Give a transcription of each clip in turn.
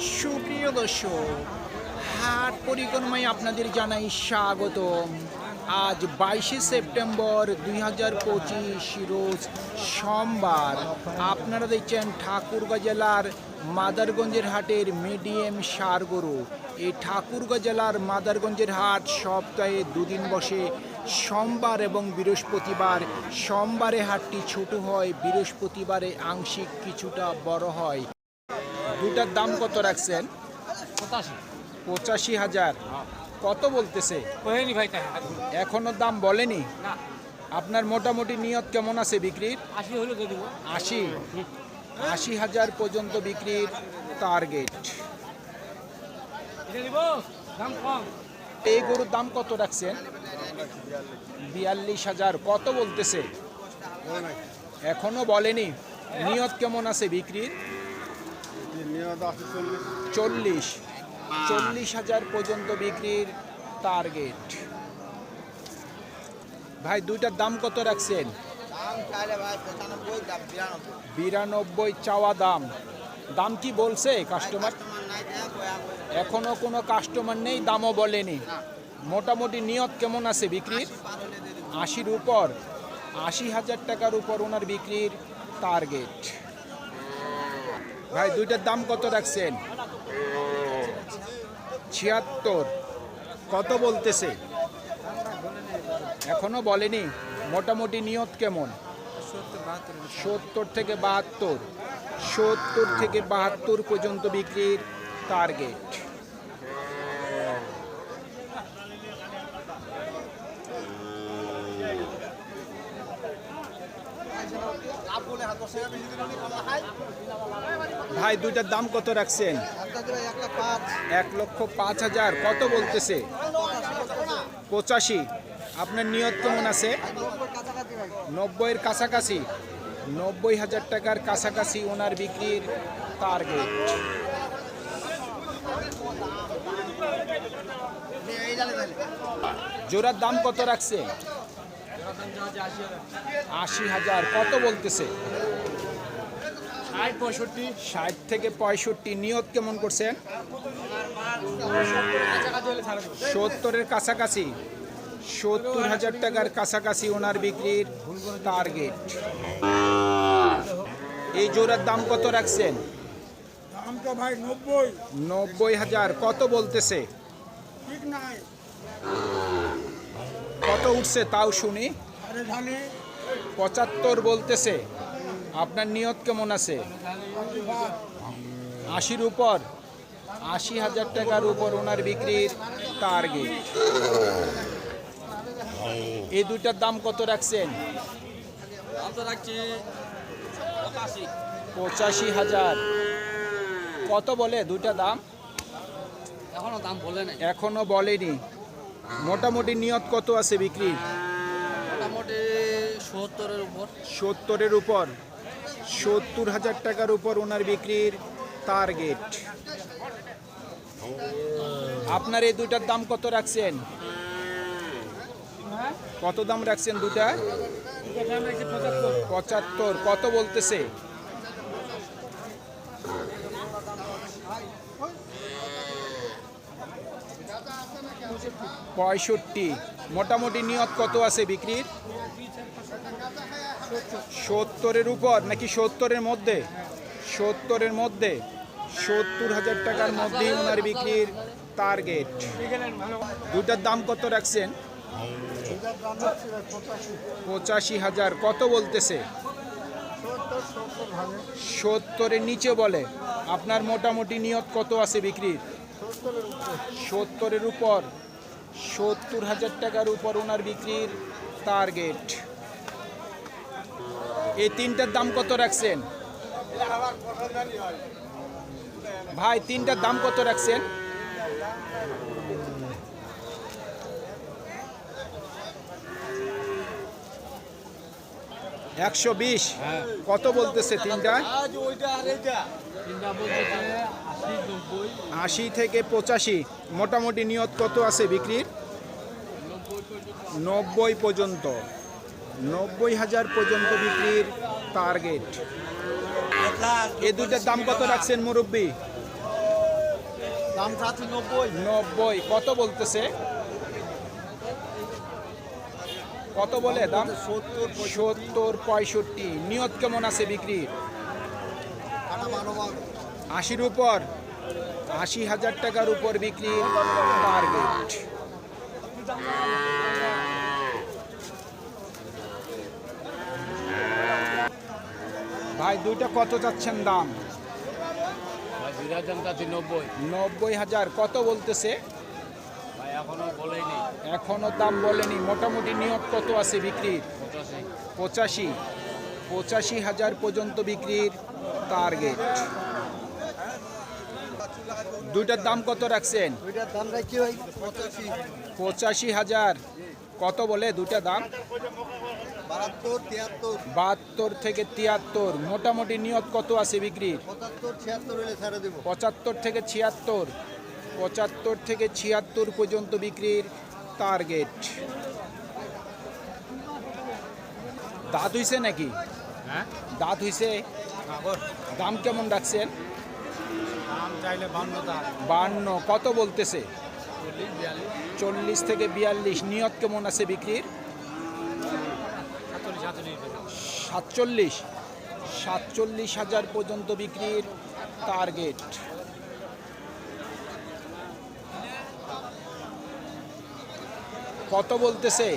সুপ্রিয় দর্শক, হাট পরিক্রমায় আপনাদের জানাই স্বাগত আজ বাইশে সেপ্টেম্বর দুই হাজার পঁচিশ রোজ সোমবার। আপনারা দেখছেন ঠাকুরগাঁ জেলার মাদারগঞ্জের হাটের মিডিয়াম সার গরু। এই ঠাকুরগাঁ জেলার মাদারগঞ্জের হাট সপ্তাহে দুদিন বসে। সোমবার এবং বৃহস্পতিবার, সোমবারে হাটটি ছোট হয়, বৃহস্পতিবারে আংশিক কিছুটা বড় হয়। দুটার দাম কত রাখছেন? পঁচাশি। পঁচাশি হাজার। কত বলতেছে? ভাই এখনও দাম বলেনি? আপনার মোটামুটি নিয়ত কেমন আছে বিক্রির? আশি হলে আশি? আশি হাজার পর্যন্ত বিক্রির টার্গেট। এই গরুর দাম কত রাখছেন? বিয়াল্লিশ হাজার। কত বলতেছে? এখনও বলেনি। নিয়ত কেমন আছে বিক্রির? চল্লিশ। চল্লিশ। হাজার পর্যন্ত বিক্রির টার্গেট ভাই দুইটার দাম কত রাখছেন? বিরানব্বই। চাওয়া দাম। দাম কি বলছে কাস্টমার এখনও কোনো কাস্টমার নেই দামও বলেনি। মোটামুটি নিয়ত কেমন আছে বিক্রির? আশির উপর। আশি হাজার টাকার উপর ওনার বিক্রির টার্গেট ভাই, দুইটার দাম কত রাখছেন? ছিয়াত্তর। কত বলতেছে? এখনও বলেনি। মোটামুটি নিয়ত কেমন? সত্তর থেকে বাহাত্তর। সত্তর থেকে বাহাত্তর পর্যন্ত বিক্রির টার্গেট বলে হাত দশ ভাই, দুইটার দাম কত রাখছেন? এক লক্ষ পাঁচ হাজার। কত বলতেছে? পঁচাশি। আপনার নিয়ত কেমন আছে? নব্বইয়ের কাছাকাছি। নব্বই হাজার টাকার কাছাকাছি ওনার বিক্রির টার্গেট জোড়ার দাম কত রাখছে? আশি হাজার। কত বলতেছে? ষাট থেকে পঁয়ষট্টি নিয়ত কেমন করছেন? সত্তরের কাছাকাছি, সত্তর হাজার টাকার কাছাকাছি ওনার বিক্রির টার্গেট এই জোড়ার দাম কত রাখছেন? নব্বই হাজার। কত বলতেছে? কত উঠছে তাও শুনি? পঁচাত্তর বলতেছে। আপনার নিয়ত কেমন আছে? আশির উপর। আশি হাজার টাকার উপর ওনার বিক্রির টার্গেট এই দুইটার দাম কত রাখছেন? পঁচাশি হাজার। কত বলে দুইটা দাম? এখনও দাম বলে নাই। এখনও বলেনি। মোটামুটি নিয়ত কত আছে বিক্রির? মোটামুটি সত্তরের উপর। সত্তরের উপর। সত্তর হাজার টাকার উপর ওনার বিক্রির টার্গেট আপনার এই দুইটার দাম কত রাখছেন? কত দাম রাখছেন দুটা পঁচাত্তর। কত বলতেছে? পঁয়ষট্টি। মোটামুটি নিয়ত কত আছে বিক্রির? সত্তরের উপর নাকি সত্তরের মধ্যে? সত্তরের মধ্যে। সত্তর হাজার টাকার মধ্যে ওনার বিক্রির টার্গেট দুটার দাম কত রাখছেন? পঁচাশি হাজার। কত বলতেছে? সত্তরের নিচে বলে। আপনার মোটামুটি নিয়ত কত আছে বিক্রির? সত্তরের উপর। সত্তর হাজার টাকার উপর ওনার বিক্রির টার্গেট এই তিনটার দাম কত রাখছেন? ভাই, তিনটার দাম কত রাখছেন? একশো বিশ। কত বলতেছে তিনটা? আশি থেকে পঁচাশি। মোটামুটি নিয়ত কত আছে বিক্রির? নব্বই পর্যন্ত। নব্বই হাজার পর্যন্ত বিক্রির টার্গেট এ দুইটার দাম কত রাখছেন মুরব্বী? দাম চাচ্ছি নব্বই। নব্বই। কত বলতেছে? কত বলে দাম? সত্তর সত্তর পঁয়ষট্টি। নিয়ত কেমন আছে বিক্রির? আশির উপর। আশি হাজার টাকার উপর বিক্রির টার্গেট ভাই দুইটা কত যাচ্ছেন দাম? নব্বই। হাজার কত বলতেছে? ভাই এখনও দাম বলেনি। মোটামুটি নিয়োগ কত আছে বিক্রির? পঁচাশি। পঁচাশি। হাজার পর্যন্ত বিক্রির টার্গেট দুইটার দাম কত রাখছেন? পঁচাশি। পঁচাশি হাজার। কত বলে দুটা দাম? বাহাত্তর থেকে তিয়াত্তর। মোটামুটি নিয়ত কত আছে বিক্রির পঁচাত্তর ছিয়াত্তর হলে ছেড়ে দেবো। পঁচাত্তর থেকে ছিয়াত্তর। পঁচাত্তর থেকে ছিয়াত্তর পর্যন্ত বিক্রির টার্গেট দাঁত হইছে নাকি? হ্যাঁ? দাঁত হইছে? দাম কেমন রাখছেন? বান্ন কত বলতেছে? চল্লিশ থেকে বিয়াল্লিশ। নিয়ত কেমন আছে বিক্রির সাতচল্লিশ সাতচল্লিশ সাতচল্লিশ। সাতচল্লিশ হাজার পর্যন্ত বিক্রির টার্গেট কত বলতেছে?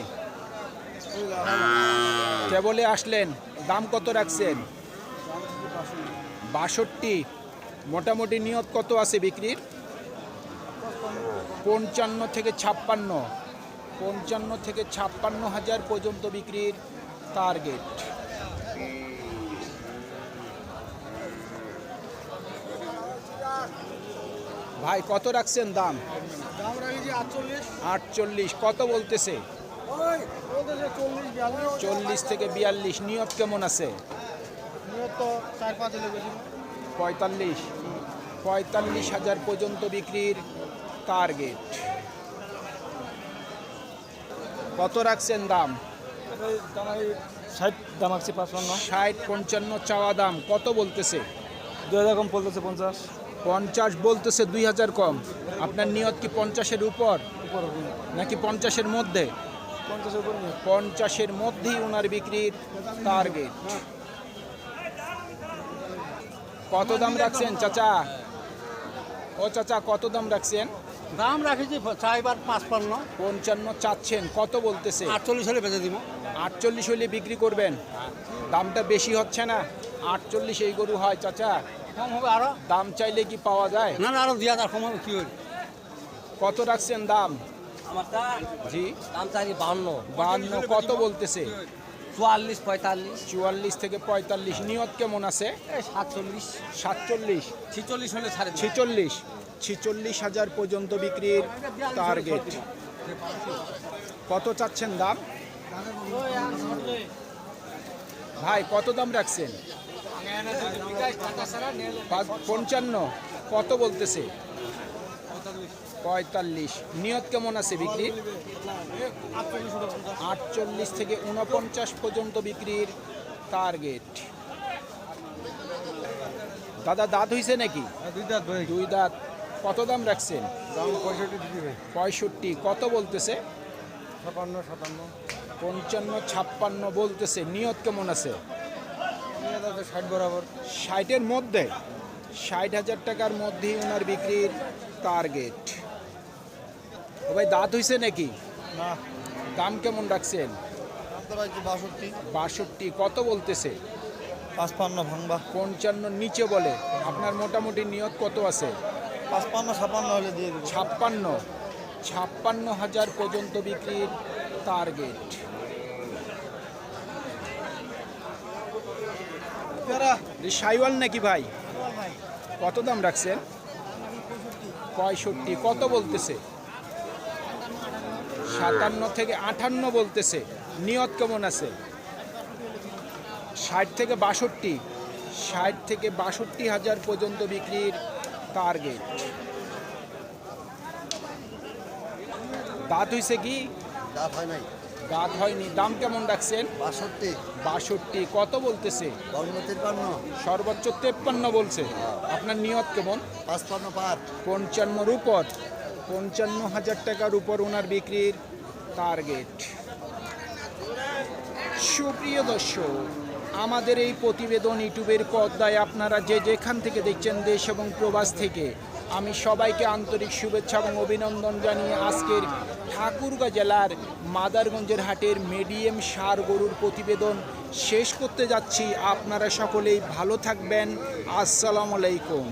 কেবলে আসলেন, দাম কত রাখছেন? বাষট্টি। মোটামুটি নিয়ত কত আছে বিক্রির? পঞ্চান্ন থেকে ছাপ্পান্ন। পঞ্চান্ন থেকে ছাপ্পান্ন হাজার পর্যন্ত বিক্রির টার্গেট ভাই কত রাখছেন দাম? আটচল্লিশ। কত বলতেছে? চল্লিশ থেকে বিয়াল্লিশ নিয়ত কেমন আছে? পঁয়তাল্লিশ পঁয়তাল্লিশ হাজার পর্যন্ত বিক্রির টার্গেট কত রাখছেন দাম? ষাট দাম আসছে পাঁচপান্ন। ষাট পঞ্চান্ন চাওয়া দাম কত বলতেছে? দু হাজার কম বলতেছে পঞ্চাশ। পঞ্চাশ বলতেছে দুই হাজার কম। আপনার নিয়ত কি পঞ্চাশের উপর? উপর নাকি পঞ্চাশের মধ্যে? পঞ্চাশের মধ্যেই ওনার বিক্রির টার্গেট কত দাম রাখছেন চাচা? ও চাচা কত দাম রাখছেন? দাম রাখেছি চাইবার পাঁচপান্ন। পঞ্চান্ন চাচ্ছেন কত বলতেছে? আটচল্লিশ হলে বেঁচে দিব। আটচল্লিশ হলে বিক্রি করবেন। দামটা বেশি হচ্ছে না। আটচল্লিশ এই গরু হয় চাচা। কম হবে আরও? দাম চাইলে কি পাওয়া যায়? না না আরও দিয়া তার কম হবে কি কত রাখছেন দাম? আমার তা জি। দাম চাই বাহান্ন। বান্ন কত বলতেছে? চুয়াল্লিশ পঁয়তাল্লিশ। চুয়াল্লিশ থেকে পঁয়তাল্লিশ। নিয়ত কেমন আছে? সাতচল্লিশ। সাতচল্লিশ। ছিচল্লিশ হলে দিই। ছেচল্লিশ। ছেচল্লিশ হাজার পর্যন্ত বিক্রির টার্গেট কত চাচ্ছেন দাম? ভাই কত দাম রাখছেন? পঞ্চান্ন। কত বলতেছে? পঁয়তাল্লিশ। নিয়ত কেমন আছে বিক্রি আটচল্লিশ থেকে উনপঞ্চাশ পর্যন্ত বিক্রির টার্গেট দাদা দাঁত হইছে নাকি? দুই দাঁত দুই দাঁত। কত দাম রাখছেন? দাম পঁয়ষট্টি পঁয়ষট্টি। কত বলতেছে? ছাপান্ন সাতান্ন। পঞ্চান্ন ছাপ্পান্ন বলতেছে। নিয়ত কেমন আছে? ষাট বরাবর। ষাটের মধ্যে? ষাট হাজার টাকার মধ্যেই ওনার বিক্রির টার্গেট ও ভাই দাঁত হইছে নাকি? না। দাম কেমন রাখছেন? বাষট্টি। বাষট্টি কত বলতেছে? পাঁচপান্ন ভাঙবা। পঞ্চান্ন নিচে বলে। আপনার মোটামুটি নিয়ত কত আছে? পাঁচপান্ন ছাপান্ন হলে দিয়ে ছাপ্পান্ন। ছাপ্পান্ন হাজার পর্যন্ত বিক্রির টার্গেট সাইওয়াল নাকি ভাই? কত দাম রাখছেন? পঁয়ষট্টি। কত বলতেছে? সাতান্ন থেকে আটান্ন বলতেছে। নিয়ত কেমন আছে? ষাট থেকে বাষট্টি। ষাট থেকে বাষট্টি হাজার পর্যন্ত বিক্রির টার্গেট দাঁত হইছে কি? দাঁত হয় নাই। দাঁত হয়নি। দাম কেমন রাখছেন? বাষট্টি। বাষট্টি। কত বলতেছে? তিপ্পান্ন। সর্বোচ্চ তেপ্পান্ন বলছে। আপনার নিয়ত কেমন? পাঁচপান্ন পার। পঞ্চান্নর উপর। পঞ্চান্ন হাজার টাকার উপর ওনার বিক্রির টার্গেট সুপ্রিয় দর্শক আমাদের এই প্রতিবেদন ইউটিউবের পর্দায় আপনারা যে যেখান থেকে দেখছেন দেশ এবং প্রবাস থেকে আমি সবাইকে আন্তরিক শুভেচ্ছা এবং অভিনন্দন জানিয়ে আজকের ঠাকুরগাঁ জেলার মাদারগঞ্জের হাটের মিডিয়াম সার গরুর প্রতিবেদন শেষ করতে যাচ্ছি। আপনারা সকলেই ভালো থাকবেন। আসসালামু আলাইকুম।